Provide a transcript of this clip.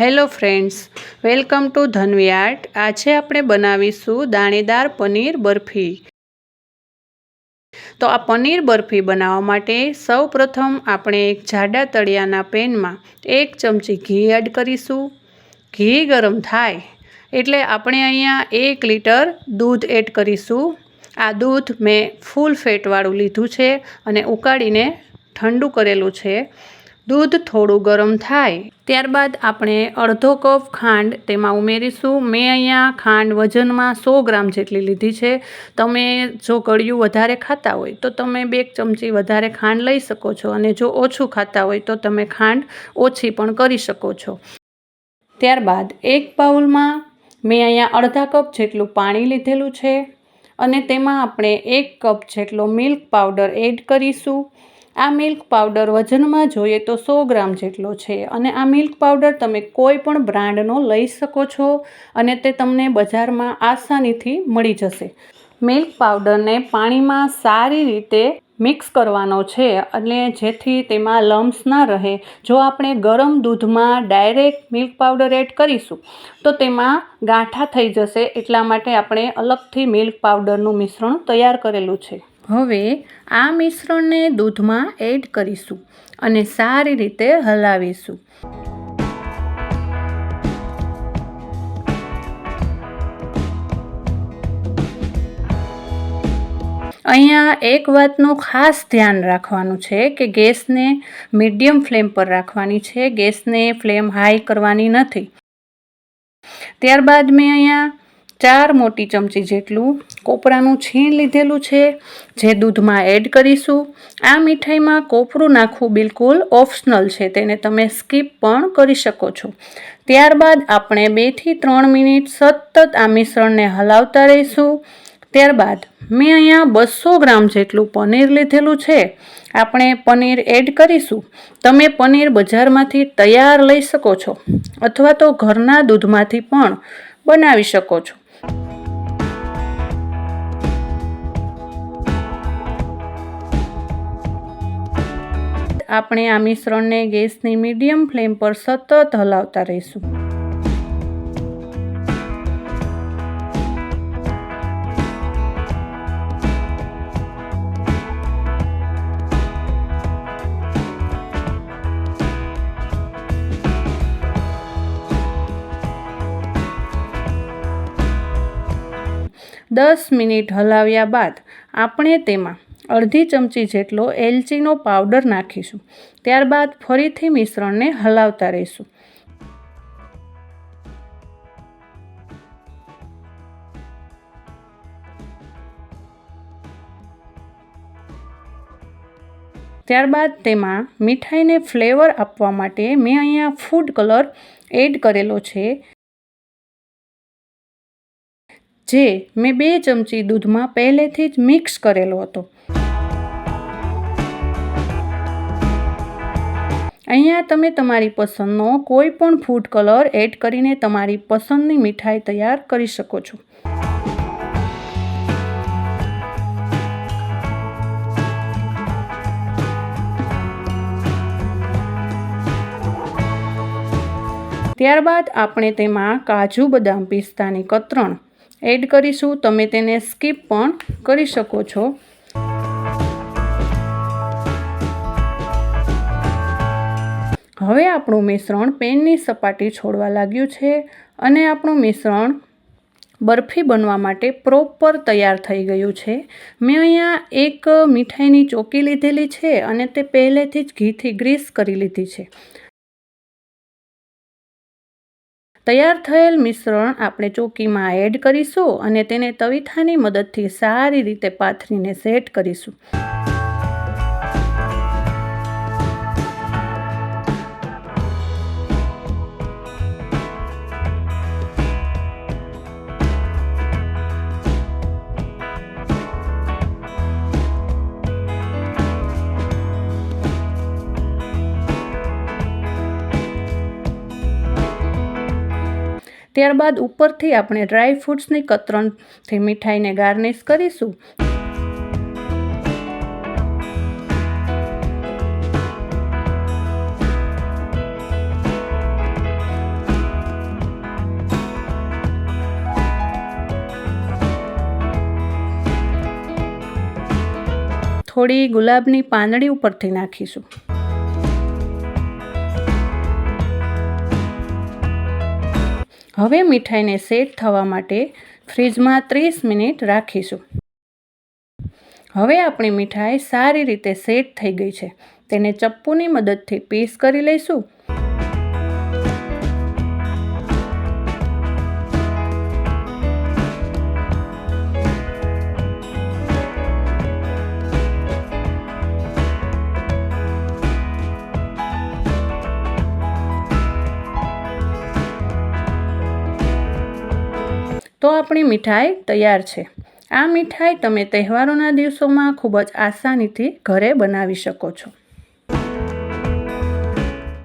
Hello friends, welcome to Dhanvi art. આજે આપણે બનાવીશું દાણેદાર પનીર બરફી. તો આ પનીર બરફી બનાવવા માટે સૌ પ્રથમ આપણે એક જાડા તળિયાના પેનમાં એક ચમચી ઘી એડ કરીશું. ઘી ગરમ થાય એટલે આપણે અહીંયા એક લીટર દૂધ એડ કરીશું. આ દૂધ મેં ફૂલ ફેટવાળું લીધું છે અને ઉકાળીને ઠંડુ કરેલું છે. દૂધ થોડું ગરમ થાય. ત્યારબાદ આપણે અડધો કપ ખાંડ તેમાં ઉમેરીશું. મેં અહીંયા ખાંડ વજનમાં સો ગ્રામ જેટલી લીધી છે. તમે જો ગળ્યું વધારે ખાતા હોય તો તમે બે ચમચી વધારે ખાંડ લઈ શકો છો અને જો ઓછું ખાતા હોય તો તમે ખાંડ ઓછી પણ કરી શકો છો. ત્યારબાદ એક બાઉલમાં મેં અહીંયા અડધા કપ જેટલું પાણી લીધેલું છે અને તેમાં આપણે એક કપ જેટલો મિલ્ક પાવડર એડ કરીશું. આ મિલ્ક પાવડર વજનમાં જોઈએ તો સો ગ્રામ જેટલો છે અને આ મિલ્ક પાવડર તમે કોઈ પણ બ્રાન્ડનો લઈ શકો છો અને તે તમને બજારમાં આસાનીથી મળી જશે. મિલ્ક પાવડરને પાણીમાં સારી રીતે મિક્સ કરવાનો છે અને જેથી તેમાં લમ્સ ના રહે. જો આપણે ગરમ દૂધમાં ડાયરેક્ટ મિલ્ક પાવડર એડ કરીશું, તો તેમાં ગાંઠા થઈ જશે. એટલા માટે આપણે અલગથી મિલ્ક પાવડરનું મિશ્રણ તૈયાર કરેલું છે. હવે આ મિશ્રણને દૂધમાં એડ કરીશું અને સારી રીતે હલાવીશું. અહીંયા એક વાતનું ખાસ ધ્યાન રાખવાનું છે કે ગેસને મીડિયમ ફ્લેમ પર રાખવાની છે. ગેસને ફ્લેમ હાઈ કરવાની નથી. ત્યારબાદ મેં અહીંયા ચાર મોટી ચમચી જેટલું કોપરાનું છીણ લીધેલું છે, જે દૂધમાં એડ કરીશું. આ મીઠાઈમાં કોપરું નાખવું બિલકુલ ઓપ્શનલ છે, તેને તમે સ્કીપ પણ કરી શકો છો. ત્યારબાદ આપણે બેથી ત્રણ મિનિટ સતત આ મિશ્રણને હલાવતા રહીશું. ત્યારબાદ મેં અહીંયા બસો ગ્રામ જેટલું પનીર લીધેલું છે, આપણે પનીર એડ કરીશું. તમે પનીર બજારમાંથી તૈયાર લઈ શકો છો, અથવા તો ઘરના દૂધમાંથી પણ બનાવી શકો છો. આપણે આ મિશ્રણને ગેસની મીડિયમ ફ્લેમ પર સતત હલાવતા રહીશું. દસ મિનિટ હલાવ્યા બાદ આપણે તેમાં અડધી ચમચી જેટલો એલચીનો પાવડર નાખીશું. ત્યારબાદ ફરીથી મિશ્રણને હલાવતા રહીશું. ત્યારબાદ તેમાં મીઠાઈને ફ્લેવર આપવા માટે મેં અહીંયા ફૂડ કલર એડ કરેલો છે, જે મેં બે ચમચી દૂધમાં પહેલેથી જ મિક્સ કરેલો હતો. અહીંયા તમે તમારી પસંદનો કોઈ પણ ફૂડ કલર એડ કરીને તમારી પસંદની મીઠાઈ તૈયાર કરી શકો છો. ત્યારબાદ આપણે તેમાં કાજુ બદામ પિસ્તાની કતરણ એડ કરીશું. તમે તેને સ્કીપ પણ કરી શકો છો. હવે આપણું મિશ્રણ પેનની સપાટી છોડવા લાગ્યું છે અને આપણું મિશ્રણ બરફી બનવા માટે પ્રોપર તૈયાર થઈ ગયું છે. મેં અહીંયા એક મીઠાઈની ચોકી લીધેલી છે અને તે પહેલેથી જ ઘીથી ગ્રીસ કરી લીધી છે. તૈયાર થયેલ મિશ્રણ આપણે ચોકીમાં એડ કરીશું અને તેને તવીથાની મદદથી સારી રીતે પાથરીને સેટ કરીશું. ત્યારબાદ ઉપરથી આપણે ડ્રાય ફ્રૂટ્સની કતરણથી મીઠાઈને ગાર્નિશ કરીશું. થોડી ગુલાબની પાંદડી ઉપરથી નાખીશું. હવે મીઠાઈને સેટ થવા માટે ફ્રીજમાં ત્રીસ મિનિટ રાખીશું. હવે આપણી મીઠાઈ સારી રીતે સેટ થઈ ગઈ છે. તેને ચપ્પુની મદદથી પીસ કરી લઈશું. તો આપણી મીઠાઈ તૈયાર છે. આ મીઠાઈ તમે તહેવારોના દિવસોમાં ખૂબ જ આસાનીથી ઘરે બનાવી શકો છો.